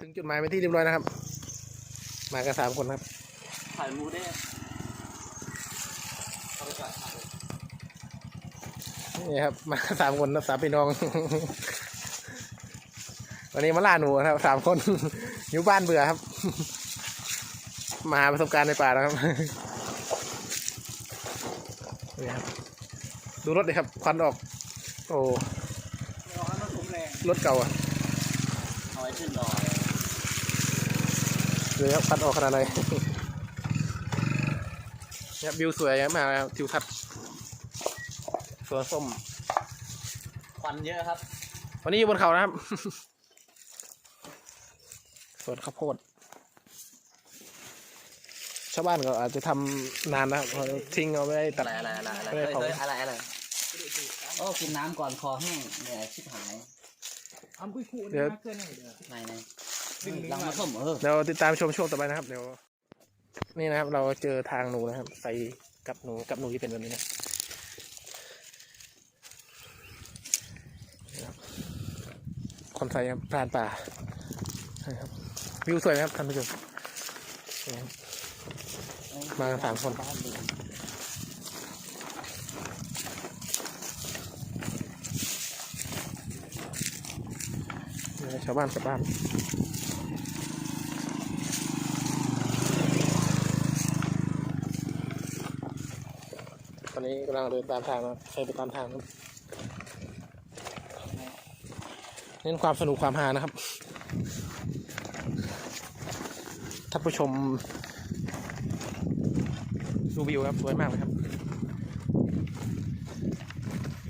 ถึงจุดหมายเป็นที่เรียบร้อยนะครับ มากันสามคนครับถ่ายมูได้เอาไปก่อนนี่ครับ มากันสามคนนะสามพี่น้อง วันนี้มาล่าหนูนะครับสามคนอยู่บ้านเบื่อครับ มาหาประสบการณ์ในป่าแล้วครับนี่ครับ ดูรถเลยครับควันออก โอ้เอาให้มันคุ้มแรงรถเก่าอะ เอาไว้ขึ้นดอย ดูครับควันออกขนาดไหนเนี่ยวิวสวยมากครับทิวทัศน์สวนส้มควันเยอะครับ วันนี้อยู่บนเขานะครับสวนข้าวโพด ชาวบ้านก็อาจจะทำนานนะครับเพราะทิ้งเอาไม่ได้ตัดอะไรอะไรอะไรอะไรไม่ได้เฮ้ยเผาเฮ้ยอะไรอะไรโอ้กินน้ำก่อนคอแห้งเหนื่อยชิบหายทำคุยคู่เดี๋ยวนะเกินหน่อยเด้อไหนไหน ลังมาส้มเออเดี๋ยวติดตามชมช่วงต่อไปนะครับเดี๋ยวนี่นะครับ เราเจอทางหนูนะครับ ใส่กับหนูกับหนูที่เป็นแบบนี้นะครับคนใส่พรานป่านะครับวิวสวยไหมครับท่านผู้ชมนี่ครับมากันสามคนชาวบ้านชาวบ้าน อนนี้กำลังเดินตามทางนะใครไปตามทางนะเน้นความสนุกความฮานะครับท่านผู้ชมดูวิวครับสวยมากเลยครับ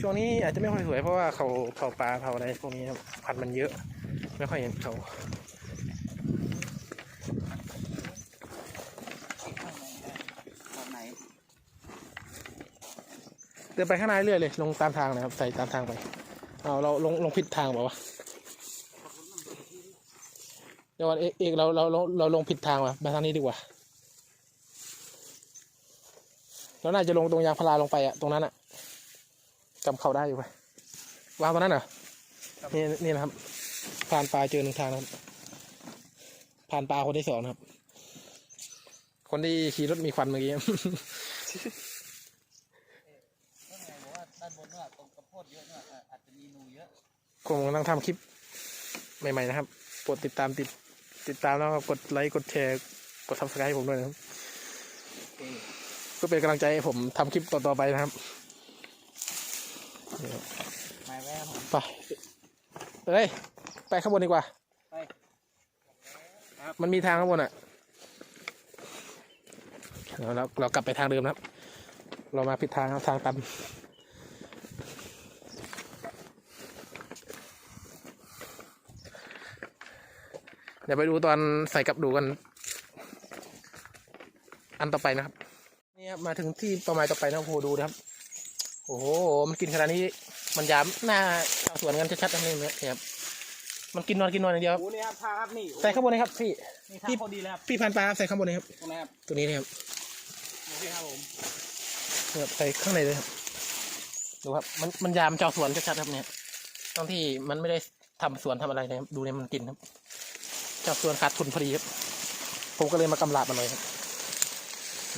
ช่วงนี้อาจจะไม่ค่อยสวยเพราะว่าเขาเผาปลาเผาอะไรพวกนี้ครับพันมันเยอะ ไม่ค่อยเห็นเขา แบบไหน เดินไปข้างในเรื่อยเลยลงตามทางนะครับ ใส่ตามทางไปเอาเราลงลงผิดทางเปล่าวะเดี๋ยวก่อนเอกเอกเราเราเราเราลงผิดทางว่ะมาทางนี้ดีกว่าเราน่าจะลงตรงยางพาราลงไปอะตรงนั้นอะจำเขาได้อยู่ไปะวางตรงนั้นเหรอนี่นี่นะครับ ผ่านปลาเจอหนึ่งทางนะครับ ผ่านปลาคนที่สองนะครับ คนที่ขี่รถมีควันเมื่อกี้ว่าด้านบนว่าตรงกระโพดเยอะเนี่ยอาจจะมีนูเยอะ ผมกำลังทำคลิปใหม่ ๆ นะครับโปรดติดตามติดติดตามแล้วก็กดไลค์กดแชร์กดซับสไครต์ให้ผมด้วยนะครับเพื่อเป็นกำลังใจให้ผมทำคลิปต่อๆไปนะครับไม่แม่ผมไปเฮ้ยไปข้างบนดีกว่าไปมันมีทางข้างบนอะเราเราเรากลับไปทางเดิมนะครับ เรามาผิดทางครับทางตัน ดี๋ยวไปดูตอนใส่กับดูกัน อันต่อไปนะครับ นี่ครับมาถึงที่เป้าหมายต่อไปนะครับโอ้โหดูนะครับ โอ้โหมันกินขนาดนี้มันยามหน้าชาวสวนกันชัดๆนะนี่เนี่ยครับมันกินนอนกินนอนอย่างเดียวครับโอ้นี่ครับทางครับนี่ใส่ข้างบนเลยครับพี่นี่ทางพอดีเลยครับพี่พันปลาครับใส่ข้างบนเลยครับตรงนี้ครับตัวนี้นะครับโอเคครับผมเนี่ยใส่ข้างในเลยครับดูครับ มันมันยามเจ้าสวนชัดๆครับเนี่ยตอนที่มันไม่ได้ทำสวนทำอะไรนะครับดูเนี่ยมันกินครับเจ้าสวนขาดทุนพอดีครับ ผมก็เลยมากำลาบมันเลยครับ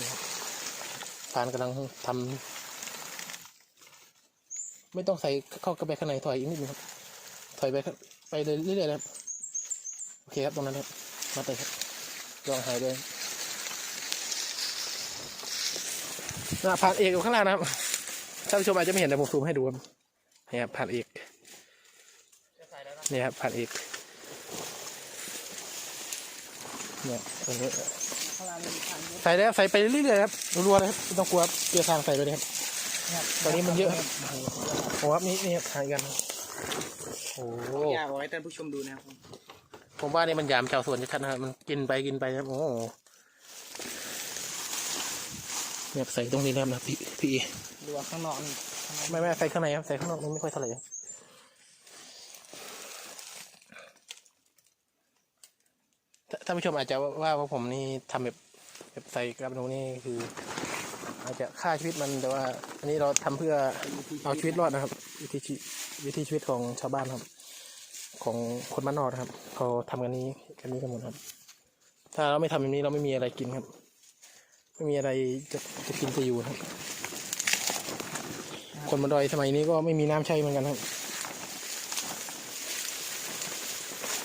นี่านกำลังทำไม่ต้องใส่เข้ากระไปข้างในถอยอีกนิดนึงครับ ถอยไปไปเรื่อยๆนะครับ โอเคครับตรงนั้นครับ มาเตะครับลองหายด้วยนะผ่านเอกอยู่ข้างล่างนะครับท่านผู้ชมอาจจะไม่เห็นแต่ผมซูมให้ดูครับนี่ครับผ่านเอกจะใส่แล้วนะนี่ครับผ่านเอก เนี่ยตรงนี้ข้างล่างมีทางเยอะใส่แล้วใส่ไปเรื่อยๆครับรัวๆเลยครับไม่ต้องกลัวครับเกียร์ทางใส่ไปเลยครับนะครับตอนนี้มันเยอะครับโอ้ครับนี่นี่ครับทางกันครับโอ้โหอยากเอาให้ท่านผู้ชมดูนะครับผมว่านี่มันยามชาวสวนชัดๆนะครับมันกินไปกินไปครับโอ้โหเนี่ยใส่ตรงนี้นะครับนะพี่พี่ดูว่าข้างนอกนี่ข้างนอกไม่ไม่ใส่ข้างในครับใส่ข้างนอกมันไม่ค่อยเท่าไหร่ครับถ้า ท่านผู้ชมอาจจะว่าว่าผมนี่ทำแบบแบบใส่กระดูนี่คือ อาจจะฆ่าชีวิตมันแต่ว่า อันนี้เราทำเพื่อเอาชีวิตรอดนะครับ วิถีชีวิตวิถีชีวิตของชาวบ้านครับ ของคนบ้านนอกครับเขาทำกันนี้กันนี้กันหมดครับ ถ้าเราไม่ทำแบบนี้เราไม่มีอะไรกินครับ ไม่มีอะไรจะจะกินจะอยู่ครับ คนบนดอยสมัยนี้ก็ไม่มีน้ำใช้เหมือนกันครับ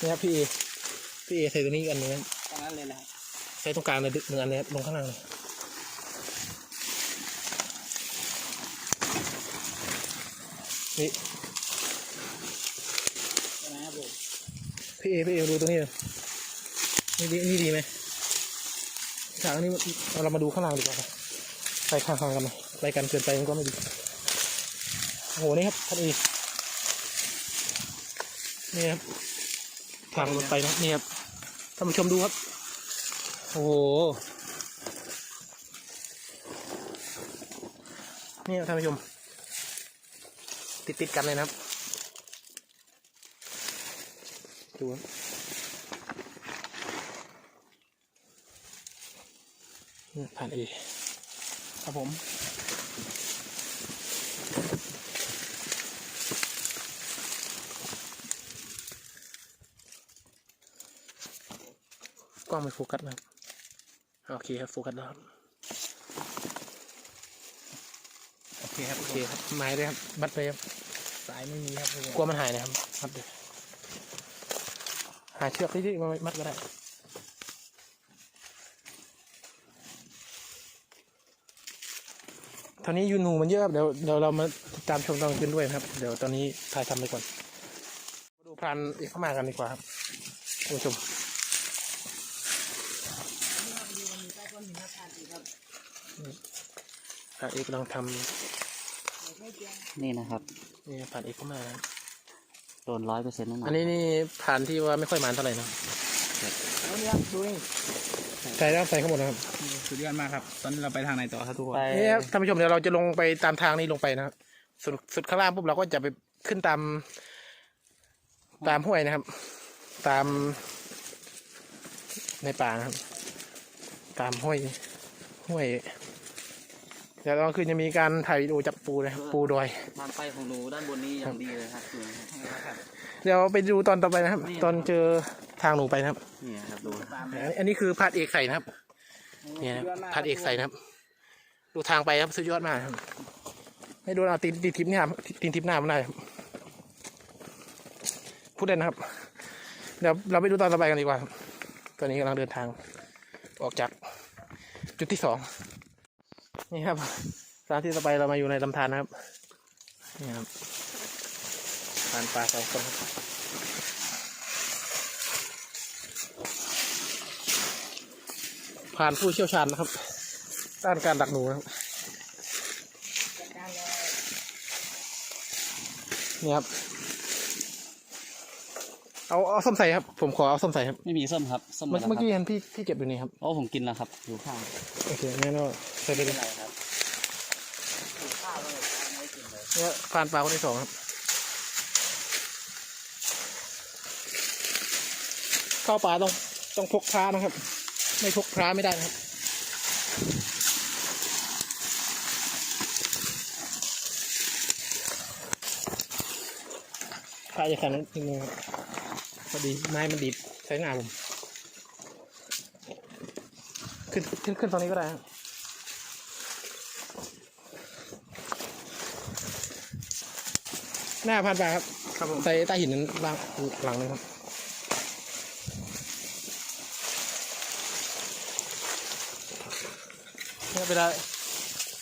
นี่ครับพี่ พี่เอใส่ตัวนี้อีกอันหนึงครับตอนนั้นเลยแหละครับใช้ตรงกลางเลยหนึ่งอันเลยครับลงข้างล่างเลยนี่ใช่ไหมครับผมพี่เอพี่เอดูตรงนี้เลยนี่ดีนี่ดีไหมฉากนี้เอาเรามาดูข้างล่างดีกว่าครับไปข้างๆกันหน่อยไปกันเกินไปมันก็ไม่ดีโอ้โหนี่ครับท่านเอนี่ครับทางรถไปนะนี่ครับ ท่านผู้ชมดูครับ โอ้โหนี่ท่านผู้ชม ติดติดๆกันเลยนะครับดูครับนี่ผ่านเอครับผม กล้องไม่โฟกัสนะครับ โอเคครับโฟกัสแล้วครับ โอเคครับโอเคครับไม้ด้วยครับ บัดเลยครับสายไม่มีครับผมกลัวมันหายนะครับมัดเลยหาเชือกที่มามัดก็ได้ตอนนี้ยูนูมันเยอะครับเดี๋ยวเดี๋ยวเรามาติดตามชมตอนขึ้นด้วยนะครับ เดี๋ยวตอนนี้ถ่ายทำไปก่อนมาดูพรานอีกเข้ามากันดีกว่าครับท่านผู้ชม พรานเอกกำลังทนี่นะครับำนี่พรานเอกเข้ามานะครับโดนร้อยเปอร์เซ็นต์แน่นอนอันนี้นี่ผ่านที่ว่าไม่ค่อยหมานเท่าไหร่นะแล้วเนี่ยดูนี่ใส่แล้วใส่ข้างบนนะครับสุดยอดมากครับ ตอนนี้เราไปทางไหนต่อครับทุกคนไปนี่ครับท่านผู้ชมเดี๋ยวเราจะลงไปตามทางนี้ลงไปนะครับสุดสุดข้างล่างปุ๊บเราก็จะไปขึ้นตามตามห้วยนะครับ ตามในป่านะครับ ตามห้วยห้วยเดี๋ยวตอนคืนจะมีการถ่ายวิดีโอจับปูนะครับปูดอยทางไปของหนูด้านบนนี้อย่างดีเลยครับดูนะครับเดี๋ยวไปดูตอนต่อไปนะครับนี่ตอนเจอทางหนูไปนะครับนี่ครับดูอันอันนี้คือพาดเอกใส่นะครับเนี่ยนะครับพาดเอกใส่นะครับ ดูทางไปครับสุดยอดมากครับไม่โดนเอาตีนตีนทิพย์เนี่ยครับตีนทิพย์หน้ามันได้ครับพูดเล่นนะครับ เดี๋ยวเราไปดูตอนต่อไปกันดีกว่าครับตอนนี้กำลังเดินทางออกจากจุดที่สอง นี่ครับสถานที่ต่อไปเรามาอยู่ในลำธารนะครับ นี่ครับผ่านปลาสองคนครับผ่านผู้เชี่ยวชาญนะครับ ด้านการดักหนูนะครับนี่ครับ เอาเอาส้มใส่ครับ ผมขอเอาส้มใส่ครับไม่มีส้มครับส้มหมเมื่ดอแล้วเมื่อคกี้รับเห็นพี่พี่เก็บอยู่นี่ครับโอ้ผมกินแล้วครับอยู่ข้างโอเคงั้นก็ใส่ไปเลยไรครับอยู่ข้าวเลยไม่กินเลยเนี่ยฟานปลาคนที่สองครับเข้าป่าต้องต้องพกพระนะครับ ไม่พกพระไม่ได้นะครับ พระจะขันนิดนึงครับพ อดีไม้มันดีดใช้งานผม ขึ้นขึ้นขึ้นตรงนี้ก็ได้ครับหน้าพันปลาครับ ครับผมใส่ใต้หินนั้นล่างหลังนึงครับ เนี่ยเวลา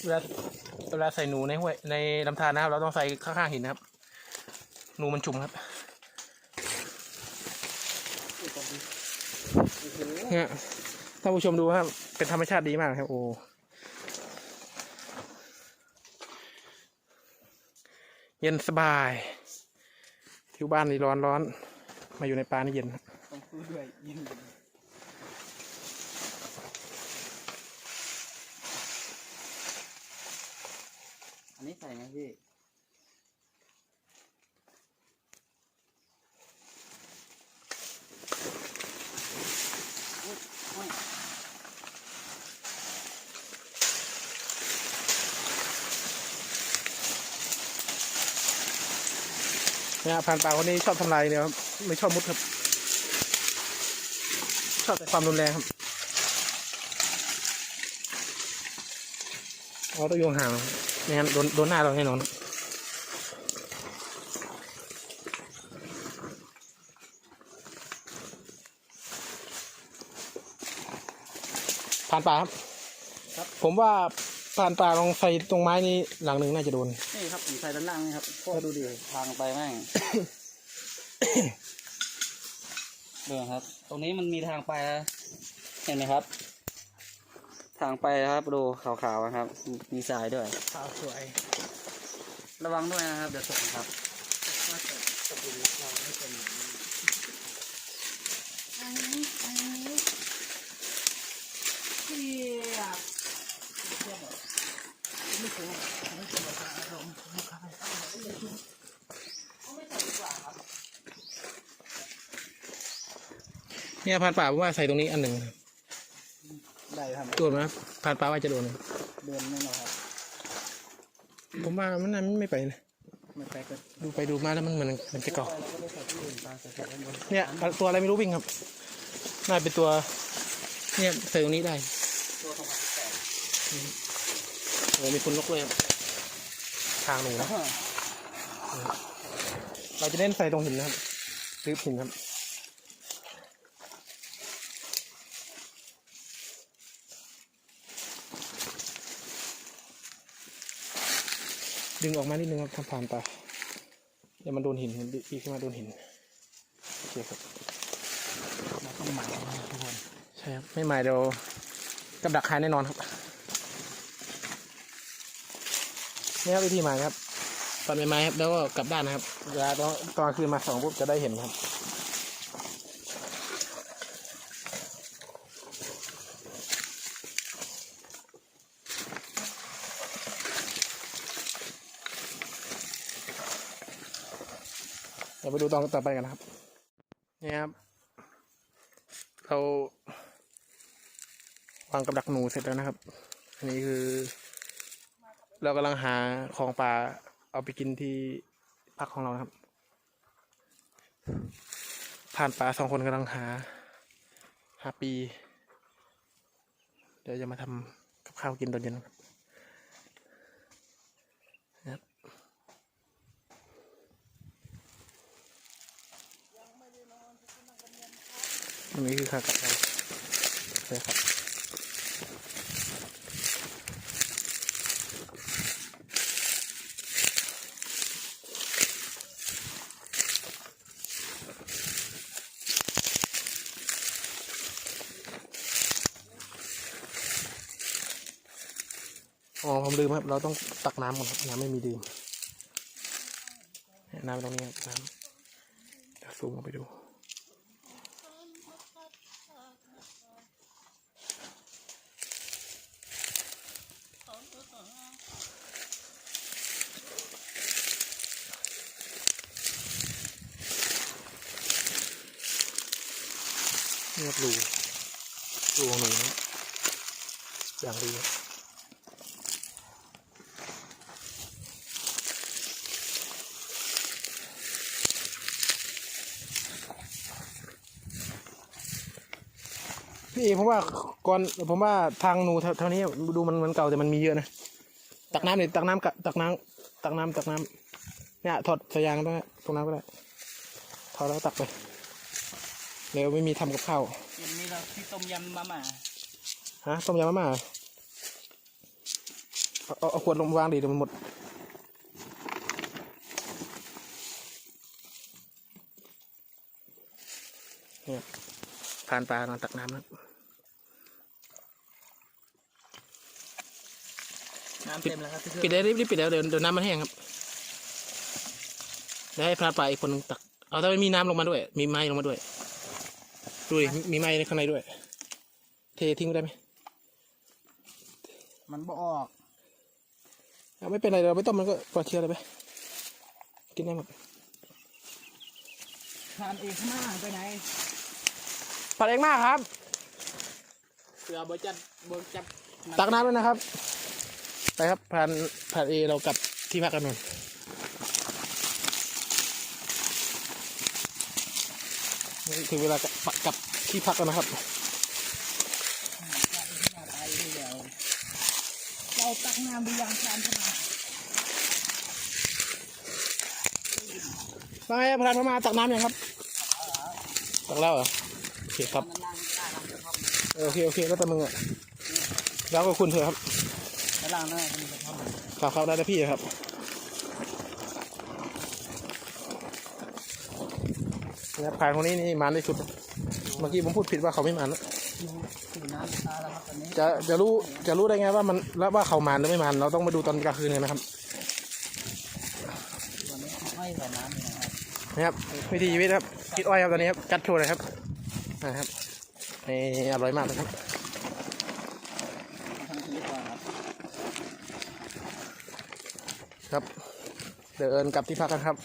เวลาเวลาใส่หนูในห้วยในลำธารนะครับ เราต้องใส่ข้างๆหินนะครับ หนูมันจุ่มครับ นะท่านผู้ชมดูครับ เป็นธรรมชาติดีมากครับ โอ้เย็นสบาย ที่บ้านนี่ร้อนร้อน มาอยู่ในป่านี่เย็นต้องพูดด้วยยินดีอัน เนี่ยพันปลาคนนี้ชอบทำลายเนี่ยครับไม่ชอบมุดครับ ชอบแต่ความรุนแรงครับอ๋อต้องโยงห่างไม่งั้นโดนโดนหน้าเราแน่นอนผ่านป่าครับครับผมว่า ผ่านป่าลองใส่ตรงไม้นี้หลังหนึ่งน่าจะโดน นี่ครับผมใส่ด้านล่างนี่ครับพวกดูดิทางไปแม่งดูนะครับ ตรงนี้มันมีทางไปนะเห็นไหมครับ ทางไปนะครับดูขาวๆนะครับ มีทรายด้วย ขาวสวย ระวังด้วยนะครับเดี๋ยวตกนะครับอันนี้อันนี้เทียบ เนี่ยผ่านป่าผมว่าใส่ตรงนี้อันหนึ่งได้ครับโดนไหมครับผ่านป่าว่าจะโดนไหมเดินแน่นอนครับ ผมว่ามันน่าไม่ไปนะไม่ไปก็ดูไปดูมาแล้วมันเหมือนมันจะเกาะแล้วก็ได้ใส่ที่อื่นตาใส่ด้านบนเนี่ยตัวอะไรไม่รู้วิ่งครับ น่าเป็นตัว เนี่ยใส่ตรงนี้ได้ตัวของมันแตกโอ้มีคนนกเลยครับทางหนูนะเราจะเล่นใส่ตรงหินนะครับรืบหินครับดึงออกมานิดนึงครับทำผ่านตาเดี๋ยวมันโดนหินมันดีขึ้นมาโดนหินโอเคครับเราต้องหมายนะครับทุกคนใช่ครับไม่หมายเดี๋ยวกับดักคายแน่นอนครับ นี่ครับวิธีหมายครับตอนใหม่ๆครับแล้วก็กลับด้านนะครับเวลาตอนตอนคืนมาสองปุ๊บจะได้เห็นครับเดี๋ยวไปดูตอนต่อไปกันนะครับนี่ครับเราวางกับดักหนูเสร็จแล้วนะครับ อันนี้คือ เรากำลังหาของป่าเอาไปกินที่พักของเรานะครับ ผ่านป่าสองคนกำลังหา หาปี เดี๋ยวจะมาทำกับข้าวกินตอนเย็นครับนะครับอันนี้คือข้าวกับเราใช่ครับ ลืมครับ เราต้องตักน้ำก่อนครับน้ำไม่มีดื่มน้ำตรงนี้ครับน้ำเดี๋ยวซูมลงไปดู เงียบรูรูของหนูนะอย่างดีครับ พี่เอผมว่าก่อนผมว่าทางหนูแถวแถวนี้ดูมันมันเก่าแต่มันมีเยอะนะตักน้ำเลยตักน้ำกะตักน้ำตักน้ำตักน้ำเนี่ยถอดสายยางได้ตรงนั้นก็ได้ถอดแล้วตักไปเดี๋ยวไม่มีทำกับข้าวเย็นนี้เราที่ต้มยำมาม่าฮะต้มยำมาม่าเอาเอาเอาขวดลงวางดิเดี๋ยวมันหมดเนี่ยผ่านปลากำลังตักน้ำนะครับ น้ำเต็มแล้วครับพี่ปิดเลยรีบรีบปิดแล้วเดี๋ยวเดี๋ยวน้ำมันแห้งครับเดี๋ยวให้พระปลาอีกคนหนึงตัก เอาถ้าไม่มีน้ำลงมาด้วย มีไม้ลงมาด้วยดูดิมีไม้ในข้างในด้วย เททิ้งไว้ได้ไหมมันบ่ออกเอาไม่เป็นไรเราไม่ต้มมันก็ปลอดเชื้อเลยไปกินได้หมดทานเองข้างหน้าไปไหนผัดเองมากครับ เสือบจัดบจับตักน้ำด้วยนะครับ ไปครับผ่านผ่านเอเรากลับที่พักกันนนนี่ถึงเวลากลับกลับที่พักแล้วนะครับ เราตักน้ำไปยังชานพนามาไงพลันมาตักน้ำยังครับ ตักแล้วเหรอโอเคครับเออโอเคโอเคแล้วแต่มึงอะแล้วก็คุณเถอะครับ แล้วล่างนั่นเป็นกระท่อมข่าได้แต่พี่ครับเนี่ยผ่านคนนี้นี่มันที่สุด เมื่อกี้ผมพูดผิดว่าเขาไม่มันจะจะรู้จะรู้ได้ไงว่ามันแล้วว่าเขามันหรือไม่มันเราต้องมาดูตอนกลางคืนกันนะครับตอนนี้ไม่ใส่น้ำเลยนะครับนะครับวิธีชีวิตครับคิดอ้อยครับตอนนี้ครับจัดโชว์เลยครับนะครับนี่อร่อยมากนะครับ ทั้งชีวิตก่อนครับ ครับ เดินกลับที่พักกันครับ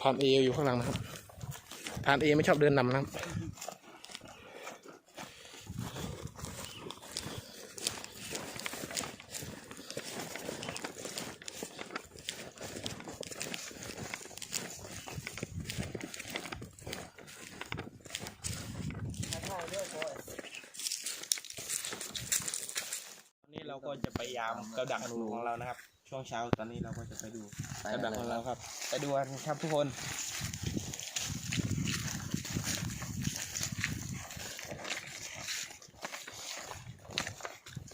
พานเออยู่ข้างหลังนะครับพานเอไม่ชอบเดินนำนะครับ วันนี้เราก็จะไปยาม กับดักหนูของเรานะครับ ช่วงเช้าตอนนี้เราก็จะไปดูกับดักของเราครับ ไปดูกันครับทุกคน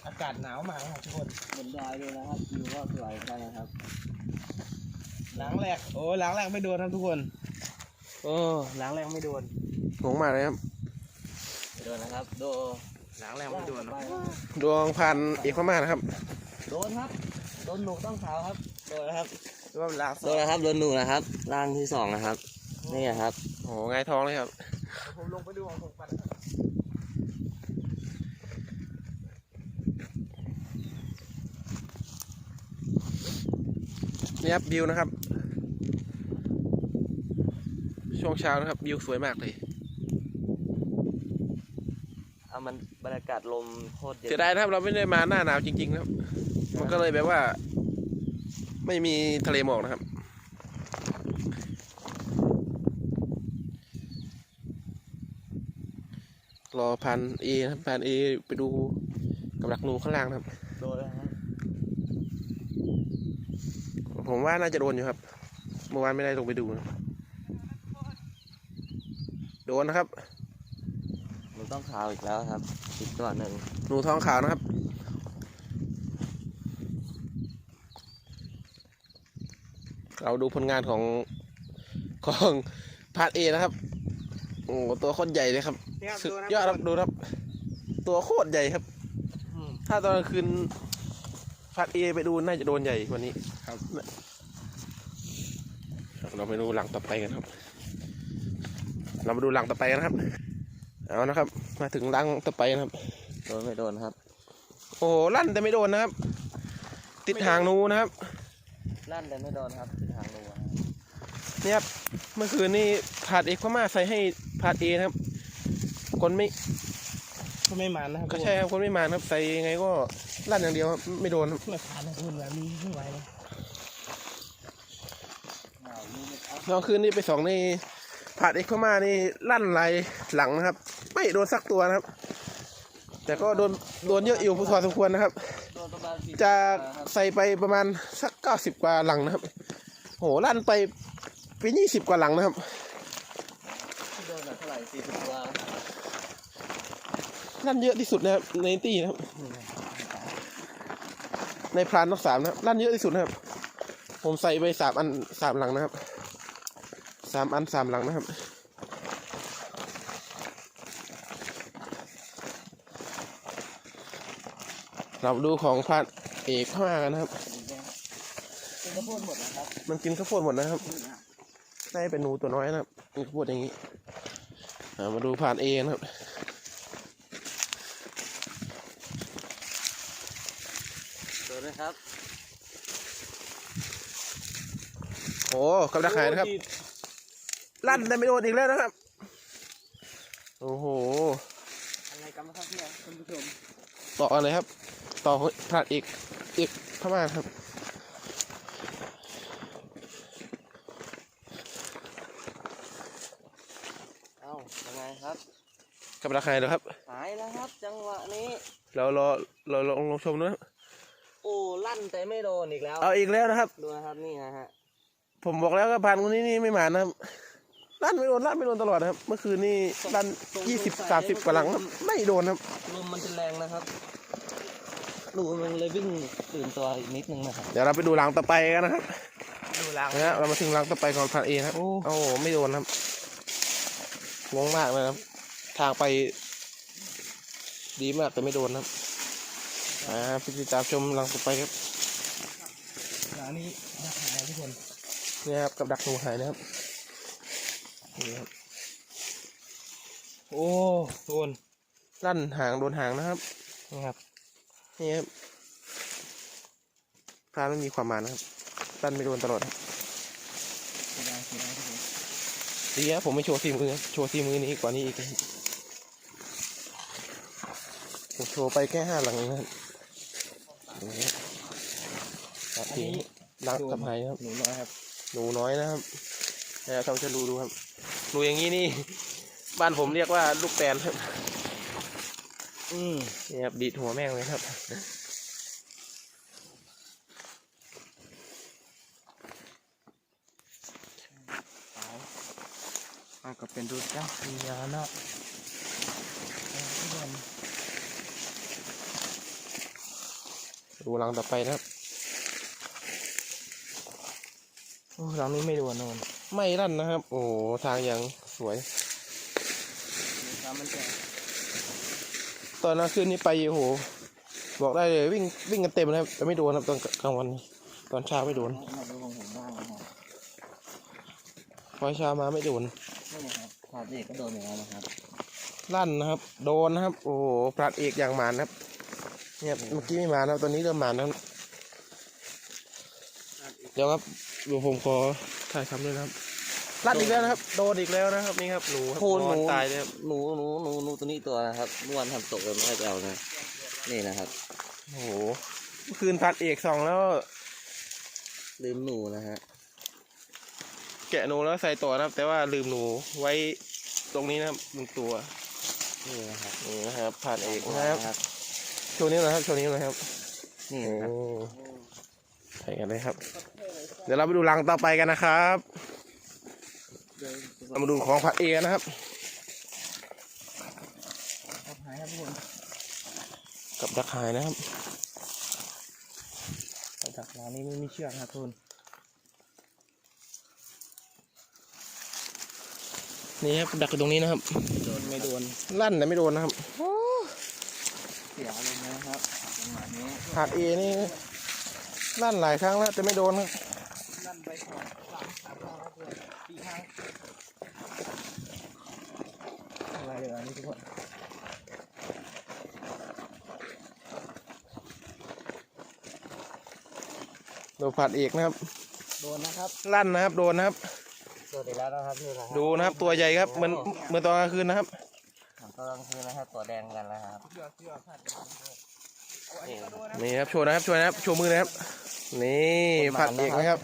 อากาศหนาวมากนะครับทุกคนบนดอยเลยนะครับวิวก็สวยกันนะครับ หลังแรก โอ้หลังแรกไม่โดนครับทุกคน โอ้หลังแรกไม่โดนงงมากเลยครับโดนนะครับ โดนหลังแรกไม่โดนเนอะดวงพันเอกพม่านะครับ โดนครับ โดนหนูต้องขาวครับ โดนนะครับหรือว่าหลังสโดอนงนะครับ โดนหนูนะครับร่างที่สองนะครับ นี่ไงครับ โอ้โหไงายท้องเลยครับ ผมลงไปดูของผมกันนี่ครับวิวนะครับ ช่วงเช้านะครับวิวสวยมากเลยเอามันบรรยากาศลมโคตรเย็นเสียดายนะครับ เราไม่ได้มาหน้าหนาวจริงๆนะครับ มันก็เลยแบบว่า ไม่มีทะเลหมอกนะครับ รอพันเอนะครับพันเอไปดูกับดักหนูข้างล่างนะครับโดนแล้วครับผมว่าน่าจะโดนอยู่ครับ เมื่อวานไม่ได้ลงไปดูนะโดนนะครับหนูต้องขาวอีกแล้วครับอีกตัวหนึ่งหนูท้องขาวนะครับ เราดูผลงานของของพาร์ทเอนะครับ โอ้โหตัวโคตรใหญ่เลยครับสุดยอดครับดูครับ ตัวโคตรใหญ่ครับ ถ้าตอนกลางคืนพาร์ทเอไปดูน่าจะโดนใหญ่กว่านี้ครับเราไปดูหลังต่อไปกันครับ เรามาดูหลังต่อไปกันครับ เอานะครับ มาถึงหลังต่อไปนะครับ โดนไม่โดนครับ โอ้โหลั่นแต่ไม่โดนนะครับ ติดหางหนูนะครับ ลั่นแต่ไม่โดนครับที่ทางลงอะ เนี่ยครับเมื่อคืนนี้ผาดเอกพม่าใส่ให้ผาดเอนะครับ คนไม่ก็ไม่มันนะครับก็ใช่ครับคนไม่มานะครับใส่ยังไงก็ลั่นอย่างเดียวครับไม่โดนครับไม่ผ่านนะคุณแบบนี้ไม่ไหวเลยตอนคืนนี้ไปสองนี่ผาดเอกพม่านี่ลั่นไหลหลังนะครับ ไม่โดนสักตัวนะครับ แต่ก็โดนโดนเยอะอยู่พอสมควรนะครับโดนประมาณสี่จะใส่ไปประมาณสักเก้าสิบกว่าหลังนะครับโหลั่นไป ไปยี่สิบกว่าหลังนะครับที่โดนเท่าไหร่สี่สิบตัวลั่นเยอะที่สุดนะครับในตีนะครับ ในพรานทั้งสามนะครับลั่นเยอะที่สุดนะครับ ผมใส่ไปสามอันสามหลังนะครับสามอันสามหลังนะครับเราดูของพรานเอกเข้ากันนะครับเป็นกระโพดหมดนะครับ มันกินข้าวโพดหมดนะครับ ได้เป็นหนูตัวน้อยนะครับพูดอย่างนี้มาดูผ่านเอนะครับโดนนะครับโอ้กับดังหายนะครับ ลั่นได้ไม่โดนอีกแล้วนะครับ โอ้โห อะไรกันครับเนี่คุณผู้ชม ต่ออะไรครับ ต่อผ่านอีกอีกพม่าครับ กับดักหายแล้วครับ หายแล้วครับ จังหวะนี้ เรารอเราลองลองชมนะโอ้ลั่นแต่ไม่โดนอีกแล้ว เอาอีกแล้วนะครับ ดูนะครับนี่นะฮะ ผมบอกแล้วก็พันคนนี้นี่ไม่หมานะครับ ลั่นไม่โดนลั่นไม่โดนตลอดนะครับ เมื่อคืนนี่ลั่นยี่สิบสามสิบกว่าหลังครับไม่โดนครับ ลมมันจะแรงนะครับดูมันเลยวิ่งตื่นตัวอีกนิดนึงนะครับ เดี๋ยวเราไปดูหลังต่อไปกันนะครับ ดูหลังนะฮะเรามาถึงหลังต่อไปของพันเอครับโอ้โอ้โหไม่โดนครับงงมากเลยครับ ทางไปดีมากแต่ไม่โดนครับอ่าไปติดตามชมหลังต่อไปครับหลังนี้ดักหายทุกคนเนี่ยครับกับดักหนูหายนะครับนี่ครับโอ้โดนลั่นหางโดนหางนะครับนี่ครับนี่ครับพลาดไม่มีความหมายนะครับลั่นไม่โดนตลอดครับเสียดายเสียดายทุกคนดีครับผมไม่โชว์ซีมือครับโชว์ซีมือนี้กว่านี้อีกครับผมโชว์ไปแค่ห้าหลังนะครับนี่ครับอันนี้หลังกับหายครับหนูน้อยครับหนูน้อยนะครับแล้วท่านจะดูดูครับ หนูอย่างนี้นี่ บ้านผมเรียกว่าลูกแตนครับอืมนี่ครับดีดหัวแม่งเลยครับอะก็เป็นดูจ้ามียานะทุกคน ดูหลังต่อไปนะครับโอ้หลังนี้ไม่โดนนอนไม่ลั่นนะครับ โอ้โหทางยังสวยตามมันจะตอนกลางคืนนี้ไปโอ้โหบอกได้เลยวิ่งวิ่งกันเต็มนะครับแต่ไม่โดนครับตอนกลางวันตอนเช้าไม่โดนมาดูของผมบ้างนะครับพอเช้ามาไม่โดนนี่นะครับพาดเอกก็โดนอย่างนั้นนะครับลั่นนะครับ โดนนะครับ โอ้โหพลาดเอกอย่างหมานนะครับ เนี่ยเมื่อกี้ไม่มานะครับตอนนี้เริ่มหมานนะครับเดี๋ยวครับเดี๋ยวผมขอถ่ายคำด้วยนะครับลั่นอีกแล้วนะครับโดนอีกแล้วนะครับนี่ครับหนูครับโคนหนอนูนตายเลยครับหนูหนูหนูหนูตัวนี้ตัวนะครับเมื่อวานทำตกเลยไม่ได้ไปเอานะ นี่นะครับโอ้โหเมื่อคืนพลาดเอกสองแล้วลืมหนูนะฮะแกะหนูแล้วใส่ต่อนะครับ แต่ว่าลืมหนูไว้ตรงนี้นะครับหนึ่งตัวนี่นะครับนี่นะครับผ่านเอกนะนะครับ โชว์นิ้วหนะครับโชว์นิ้วหนะครับนี่โอ้นะครับใส่กันเลยครับ เดี๋ยวเราไปดูรังต่อไปกันนะครับเรามาดูของผัดเอกนะครับหายครับทุกคนกับดักหายนะครับจากหลังนี้ไม่มีเชือกนะครับทุกคนนี่ครับดักอยู่ตรงนี้นะครับโดนไม่โดนลั่นแต่ไม่โดนนะครับ เสียลงนะครับจังหวะนี้ผัดเอนี่ลั่นหลายครั้งแล้วแต่ไม่โดนครับนั่นไปสองสามสามรอบครับทุกคนสี่ครั้งอะไรเดี๋ยวอันนี้ทุกคนดูผัดเอกนะครับ โดนนะครับ ลั่นนะครับ โดนนะครับ โดนอีกแล้วนะครับนี่นะครับ ดูนะครับตัวใหญ่ครับเหมือนเหมือนตอนกลางคืนนะครับตอนกลางคืนนะครับตัวแดงกันแล้วครับเชือกเชือกพัดนี่นะครับนี่ครับโชว์นะครับโชว์นะครับโชว์มือนะครับ นี่ผัดเอกนะครับ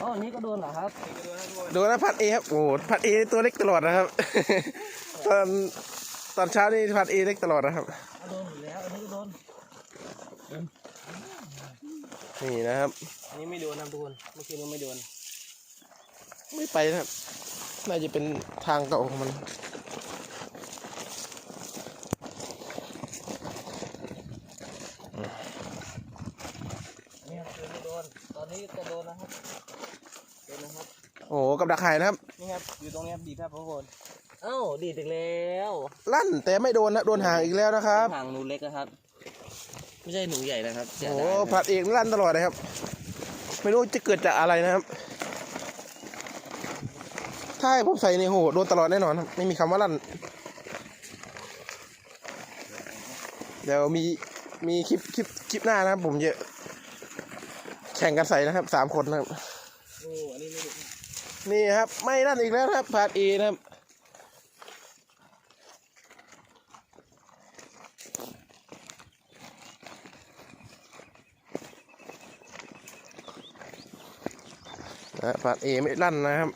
อ๋ออันนี้ก็โดนเหรอครับดูนะผัดเอครับโอ้โหผัดเอตัวเล็กตลอดนะครับ ตอนตอนเช้านี่ผัดเอเล็กตลอดนะครับโดนอยู่แล้วอันนี้ก็โดนนี่นะครับอันนี้ไม่โดนนะทุกคนเมื่อคืนก็ไม่โดนไม่ไปนะครับ น่าจะเป็นทางเก่าของมันนี่ครับคือไม่โด นตอนนี้จะโดนนะครับโดนนะครับ โอ้โหกับดักไข่นะครับ นี่ครับ อยู่ตรงนี้ครับดีครับทุกคนเอ้าดีดอีกแล้วลั่นแต่ไม่โดนนะโดนหางอีกแล้วนะครับทางหนูเล็กนะครับ ไม่ใช่หนูใหญ่นะครับเสียโอ้โหดายนะผัดเอกลั่นตลอดเลยครับ ไม่รู้จะเกิดจากอะไรนะครับ ถ้าให้ผมใส่ในโหโดนตลอดแน่นอนครับไม่มีคำว่าลั่น เดี๋ยวมีมีคลิปคลิปคลิปหน้านะครับ ผมจะแข่งกันใส่นะครับสามคนนะครับโอ้อันนี้ไม่รู้นี่ครับ ไม่นั่นอีกแล้วนะครับพาดเอนะครับนะพาดเอไม่ลั่นนะครับ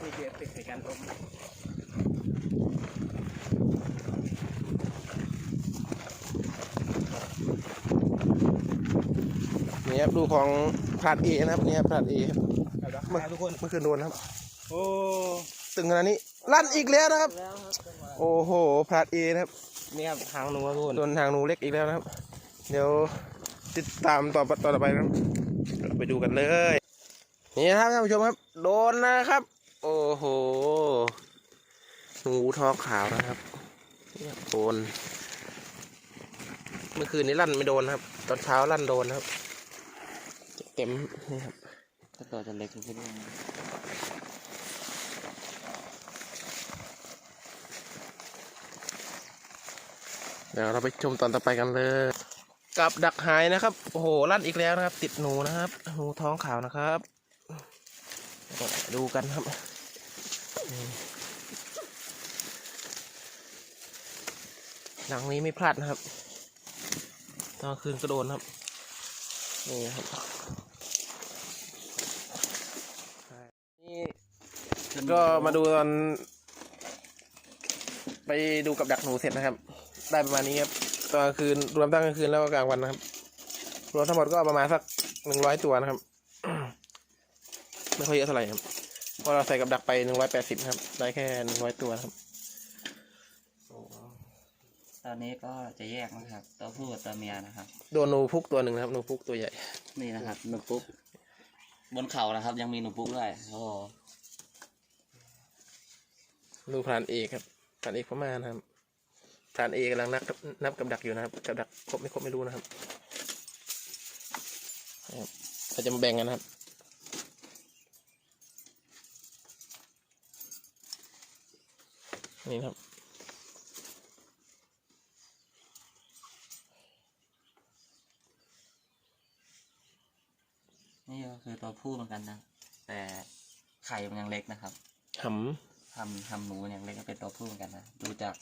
นี่คือเอฟเฟกต์ในการอม นี่ครับดูของพาดเอนะครับนี่ครับพาดเอครับกับดักเมื่อหาทุกคนเมื่อคืนโดนครับ โอ้ตึงขนาดนี้ลั่นอีกแล้วนะครับแล้วครับเป็นวันโอ้โหพาดเอนะครับนี่ครับหางหนูครับทุกคนโดนทางหนูเล็กอีกแล้วนะครับ เดี๋ยวติดตามต่อไปต่อไปนะครับเราไปดูกันเลยนี่นะครับท่านผู้ชมครับ โดนนะครับ โอ้โหหนูท้องขาวนะครับเนี่ยโดนเมื่อคืนนี้ลั่นไม่โดนนะครับ ตอนเช้าลั่นโดนนะครับ เต็มนี่ครับถ้าตัวจะเล็กขึ้นนิดนึงเดี๋ยวเราไปชมตอนต่อไปกันเลย กับดักหายนะครับ โอ้โหลั่นอีกแล้วนะครับ ติดหนูนะครับหนูท้องขาวนะครับเดี๋ยวดูกันครับนี่หลังนี้ไม่พลาดนะครับ ตอนคืนก็โดนครับ นี่ครับ ก็มาดูตอน ไปดูกับดักหนูเสร็จนะครับ ได้ประมาณนี้ครับตอนกลางคืนรวมตั้งกลางคืนแล้วก็กลางวันนะครับ รวมทั้งหมดก็ประมาณสักหนึ่งร้อยตัวนะครับ ไม่ค่อยเยอะเท่าไหร่ครับเพราะเราใส่กับดักไปหนึ่งร้อยแปดสิบครับ ได้แค่หนึ่งร้อยตัวนะครับ ตอนนี้ก็จะแยกนะครับ ตัวผู้กับตัวเมียนะครับ โดนหนูพุกตัวหนึ่งนะครับหนูพุกตัวใหญ่ นี่นะครับหนูปุ๊กบนเขานะครับ ยังมีหนูปุ๊กด้วยโอ้โห ดูพรานเอกครับพรานเอกพม่านะครับพรานเอกกำลังนับนับกับดักอยู่นะครับกับดักครบไม่ครบไม่รู้นะครับนะครับเราจะมาแบ่งกันนะครับนี่นะครับ นี่ก็คือตัวผู้เหมือนกันนะ แต่ไข่มันยังเล็กนะครับห ทำทำหนูมันยังเล็กก็เป็นตัวผู้เหมือนกันนะดูจาก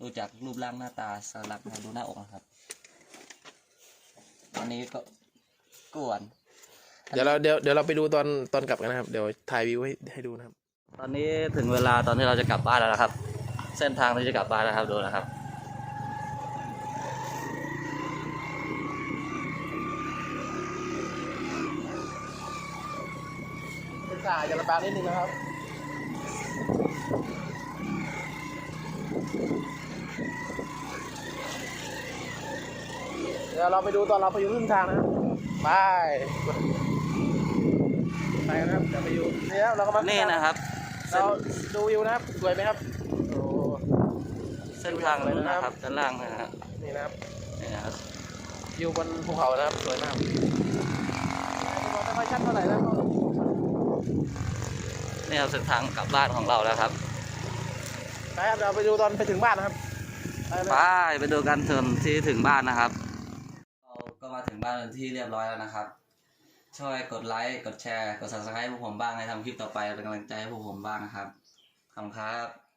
ดูจากรูปร่างหน้าตาสลักนะดูหน้าอกนะครับตอนนี้ก็กวนำเดี๋ยวเราเดี๋ยวเดี๋ยวเราไปดูตอนตอนกลับกันนะครับ เดี๋ยวถ่ายวิวให้ให้ดูนะครับ ตอนนี้ถึงเวลาตอนที่เราจะกลับบ้านแล้วนะครับ เส้นทางที่จะกลับบ้านนะครับดูนะครับเป็นสายจะระบายนิดนึงนะครับ ยวเราไปดูตอนเราไปอยู่ครึ่งทางนะครับไปไปนะครับเดี๋ยวไปอยู่นี่ครับเราก็มานี่นะครับเราดูวิวนะครับสวยไหมครับโอ้เส้นทางเลยนะครับด้านล่างนะฮะนี่นะครับนี่นะครับวิวบนภูเขานะครับสวยมากไม่ค่อยชัดเท่าไหร่นะครับนี่ครับเส้นทางกลับบ้านของเราแล้วครับไปครับเดี๋ยวไปดูตอนไปถึงบ้านนะครับไปเลยไปไปดูกันถึงที่ถึงบ้านนะครับเรา ก็มาถึงบ้านเป็นที่เรียบร้อยแล้วนะครับ ช่วยกดไลค์ กดแชร์ กด subscribe พวกผมบ้างให้ทำคลิปต่อไปเป็นกำลังใจให้พวกผมบ้างนะครับขอบคุณครับ